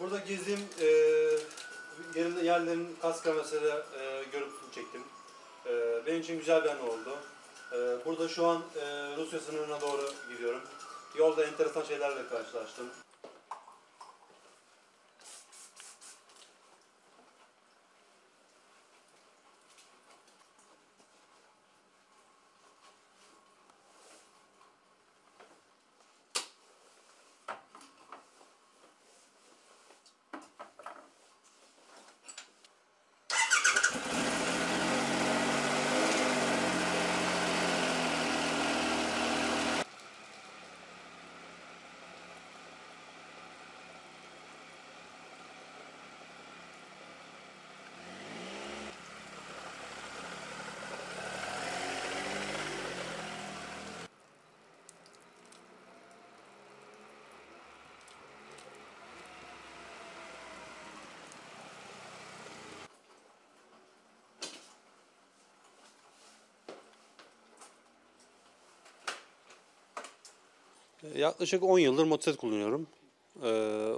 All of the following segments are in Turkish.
Burada gezdiğim e, yerinde, yerlerin kas kamerasıyla e, görüntüsünü çektim. E, benim için güzel bir an oldu. E, burada şu an e, Rusya sınırına doğru gidiyorum. Yolda enteresan şeylerle karşılaştım. Yaklaşık 10 yıldır motosiklet kullanıyorum. Ee,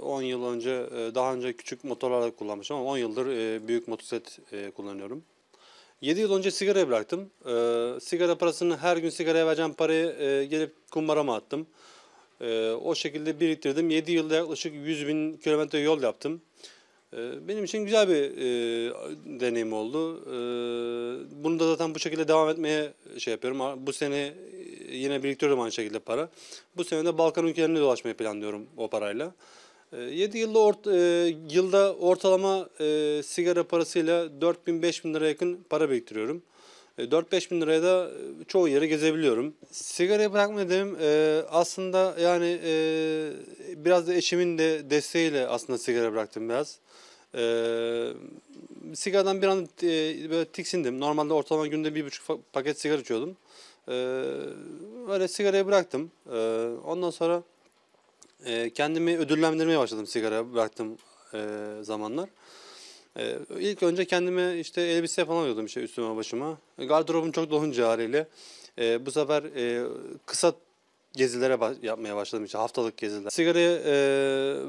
10 yıl önce, e, daha önce küçük motorlarla kullanmışım ama 10 yıldır e, büyük motosiklet e, kullanıyorum. 7 yıl önce sigarayı bıraktım. Ee, sigara parasını her gün sigaraya vereceğim parayı gelip kumbarama attım. Ee, o şekilde biriktirdim. 7 yılda yaklaşık 100 bin kilometre yol yaptım. Ee, benim için güzel bir deneyim oldu. Ee, bunu da zaten bu şekilde devam etmeye şey yapıyorum. Bu sene yine biriktiriyorum aynı şekilde para. Bu sene de Balkan ülkelerinde dolaşmayı planlıyorum o parayla. 7 yılda, ort, e, yılda ortalama e, sigara parasıyla 4000-5000 lira yakın para biriktiriyorum. E, 4-5 bin liraya da e, çoğu yere gezebiliyorum. Sigarayı bırakma dedim e, aslında yani e, biraz da eşimin de desteğiyle aslında sigara bıraktım biraz. E, sigaradan bir an e, böyle tiksindim. Normalde ortalama günde bir buçuk paket sigara içiyordum. E, öyle sigarayı bıraktım. E, ondan sonra e, kendimi ödüllendirmeye başladım sigara bıraktım e, zamanlar. Ee, ilk önce kendime işte elbise falan alıyordum işte üstüme başıma. Gardırobum çok dolunca haliyle. Ee, bu sefer e, kısa gezilere ba- yapmaya başladım işte haftalık geziler. Sigaraya e,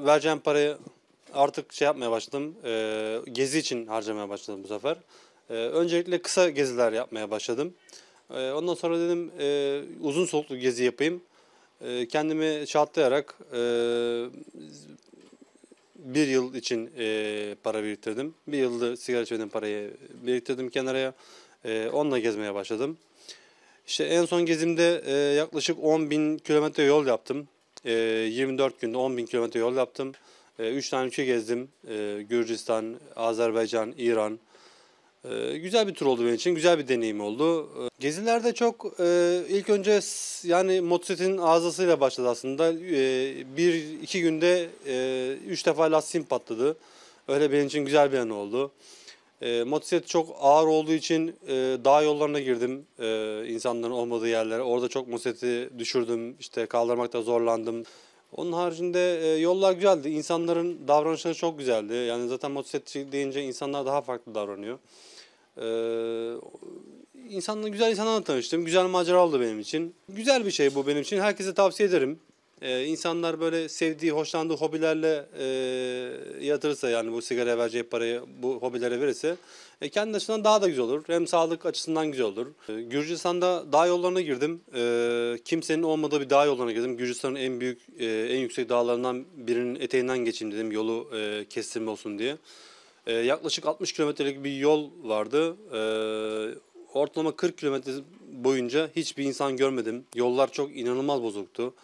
vereceğim parayı artık şey yapmaya başladım. E, gezi için harcamaya başladım bu sefer. E, öncelikle kısa geziler yapmaya başladım. E, ondan sonra dedim e, uzun soluklu gezi yapayım. E, kendimi şartlayarak e, bir yıl için e, para biriktirdim. Bir yılda sigara içmediğim parayı biriktirdim kenaraya. E, onunla gezmeye başladım. İşte en son gezimde e, yaklaşık 10 bin kilometre yol yaptım. E, 24 günde 10 bin kilometre yol yaptım. 3 tane ülke gezdim. E, Gürcistan, Azerbaycan, İran. E, güzel bir tur oldu benim için. Güzel bir deneyim oldu. Gezilerde çok e, ilk önce yani motosikletin arızasıyla başladı aslında. Bir iki günde e, üç defa lastiğim patladı. Öyle benim için güzel bir an oldu. E, motosiklet çok ağır olduğu için e, dağ yollarına girdim. İnsanların olmadığı yerlere. Orada çok motosikleti düşürdüm. İşte kaldırmakta zorlandım. Onun haricinde e, yollar güzeldi. İnsanların davranışları çok güzeldi. Yani zaten motosikletçi deyince insanlar daha farklı davranıyor. Ee, insanla güzel insanlarla tanıştım. Güzel macera oldu benim için. Güzel bir şey bu benim için. Herkese tavsiye ederim. Ee, insanlar böyle sevdiği, hoşlandığı hobilerle e, yatırırsa yani bu sigara vereceği parayı bu hobilere verirse e, kendi açısından daha da güzel olur. Hem sağlık açısından güzel olur. Ee, Gürcistan'da dağ yollarına girdim. Ee, kimsenin olmadığı bir dağ yollarına girdim. Gürcistan'ın en büyük, e, en yüksek dağlarından birinin eteğinden geçeyim dedim yolu e, kestirme olsun diye. Ee, yaklaşık 60 kilometrelik bir yol vardı. Ee, ortalama 40 kilometre boyunca hiçbir insan görmedim. Yollar çok inanılmaz bozuktu.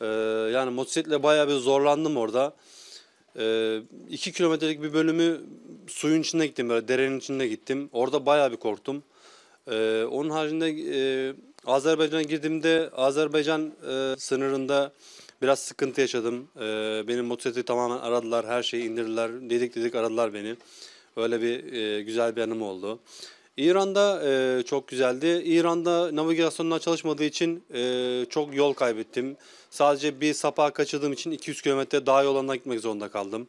Ee, yani motosikletle bayağı bir zorlandım orada. 2 kilometrelik bir bölümü suyun içinde gittim böyle derenin içinde gittim. Orada bayağı bir korktum. Ee, onun haricinde e, Azerbaycan'a girdiğimde Azerbaycan e, sınırında biraz sıkıntı yaşadım. Ee, benim motosikleti tamamen aradılar, her şeyi indirdiler, dedik dedik aradılar beni. Öyle bir e, güzel bir anım oldu. İran'da e, çok güzeldi. İran'da navigasyonlar çalışmadığı için e, çok yol kaybettim. Sadece bir sapağı kaçırdığım için 200 kilometre dağ yollarına gitmek zorunda kaldım.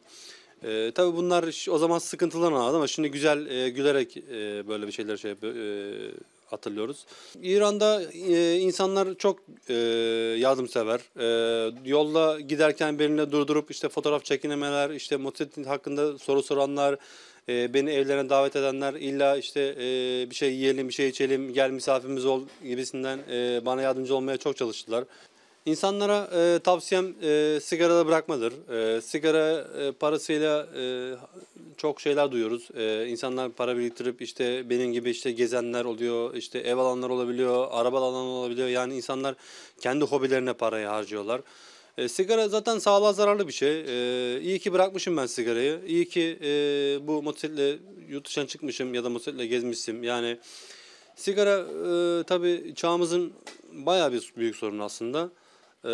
E, tabii bunlar o zaman sıkıntılar anladım ama şimdi güzel e, gülerek e, böyle bir şeyler şey e, hatırlıyoruz. İran'da e, insanlar çok e, yardımsever. E, yolda giderken benimle durdurup işte fotoğraf çekinemeler, işte motosiklet hakkında soru soranlar, e, beni evlerine davet edenler, illa işte e, bir şey yiyelim, bir şey içelim, gel misafirimiz ol gibisinden e, bana yardımcı olmaya çok çalıştılar. İnsanlara e, tavsiyem e, sigarada bırakmadır. E, sigara e, parasıyla e, çok şeyler duyuyoruz. E, insanlar para biriktirip işte benim gibi işte gezenler oluyor, işte ev alanlar olabiliyor, araba alanlar olabiliyor. Yani insanlar kendi hobilerine parayı harcıyorlar. E, sigara zaten sağlığa zararlı bir şey. E, iyi ki bırakmışım ben sigarayı. İyi ki e, bu motosikletle yurt dışına çıkmışım ya da motosikletle gezmişim. Yani sigara e, tabii çağımızın bayağı bir büyük sorunu aslında. E,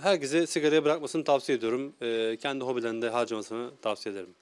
herkese sigarayı bırakmasını tavsiye ediyorum. E, kendi hobilerinde harcamasını tavsiye ederim.